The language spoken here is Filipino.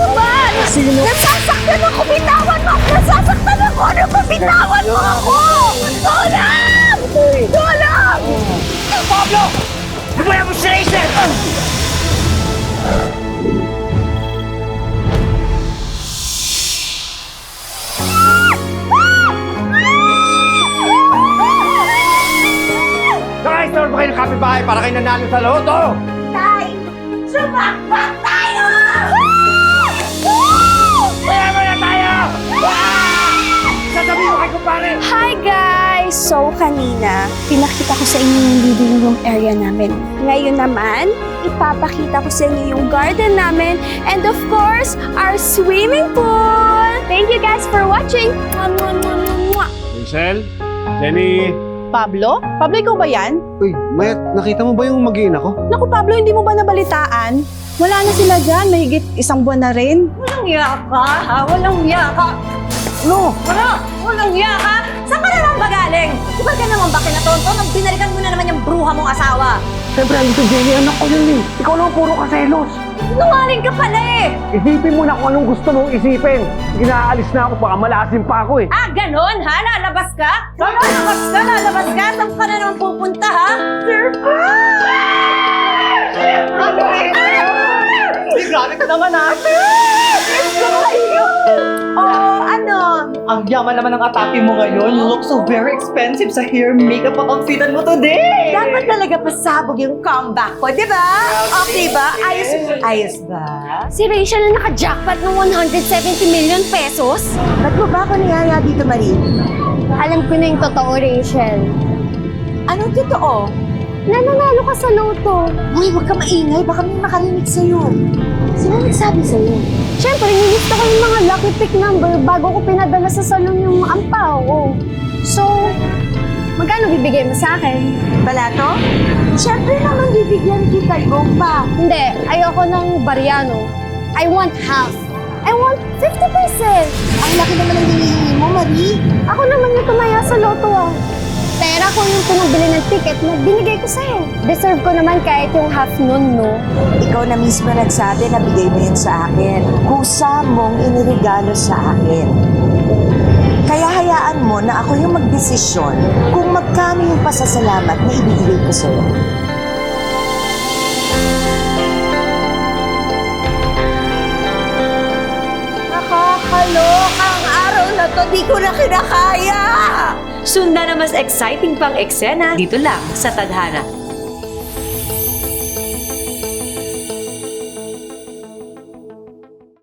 mo ba? Nasasaktan ako, bitawan mo! Nasasaktan ako! Ano ba, bitawan mo ako! Tulong! Tulong! Pablo! Lumaya mo si Racer! Nakaistore ba kayo ng kapitbahay para kayo nanalo sa loto? Tay! Sumakbak tayo! Kaya mo na tayo! Ah! Sasabihin mo kay kumpare! Hi guys! So kanina, pinakita ko sa inyo yung living room area namin. Ngayon naman, ipapakita ko sa inyo yung garden namin and of course, our swimming pool! Thank you guys for watching! Mwah, mwah, mwah, mwah. Michelle? Jenny? Pablo? Pablo, ikaw ba yan? Uy, Mayat, nakita mo ba yung mag ko? Naku, Pablo, hindi mo ba nabalitaan? Wala na sila dyan, mahigit isang buwan na rin. Walang iya ka, ha? Walang iya ka. No! Wala! Walang iya ka! Saan ka na naman ba galing? Di ba ka naman ba kinatonto nang binalikan mo na naman yung bruha mong asawa? Siyempre, andito Jenny, anak ko yun eh. Ikaw lang puro kaselos. Nungaling ka pala eh! Isipin mo na kung anong gusto mong isipin. Ginaalis na ako, baka malasin pa ako eh. Ah, ganon ha? Lalabas ka? Lalabas ka? Lalabas ka? Saan ka na naman pupunta ha? Sir! Grabe ka naman, ate! Ang yaman naman ng atake mo ngayon. You look so very expensive sa hair makeup at outfitan mo today! Dapat talaga pasabog yung comeback ko, di ba? Okay ba? Ayos, ayos ba? Si Rachel na naka-jackpot ng 170 million pesos? Ba't mo ba ako niyaya dito, Marie? Alam ko na yung totoo, Rachel. Anong totoo? Nananalo ka sa loto. Uy, huwag ka maingay. Baka may makarinig sa'yo. Sino nagsabi sa'yo? Siyempre, nilista ko yung mga lucky pick number bago ko pinadala sa salon yung ampaw ko. So, magkano bibigay mo sa akin? Balato? Siyempre naman bibigyan kita yung pa. Hindi, ayoko ng Bariano. I want half. I want 50%. Ang laki naman ang hinihingi mo, Marie. Ako naman yung tumaya sa. Pera ko yung pinabili ng ticket na binigay ko sa'yo. Deserve ko naman kahit yung half nun, no? Ikaw na mismo nagsabi na bigay mo yun sa akin. Kusa mong iniregalo sa akin. Kaya hayaan mo na ako yung magdesisyon kung magkano yung pasasalamat na ibibigay ko sa'yo. Di ko na kinakaya. Sundan na mas exciting pang eksena dito lang sa Tadhana.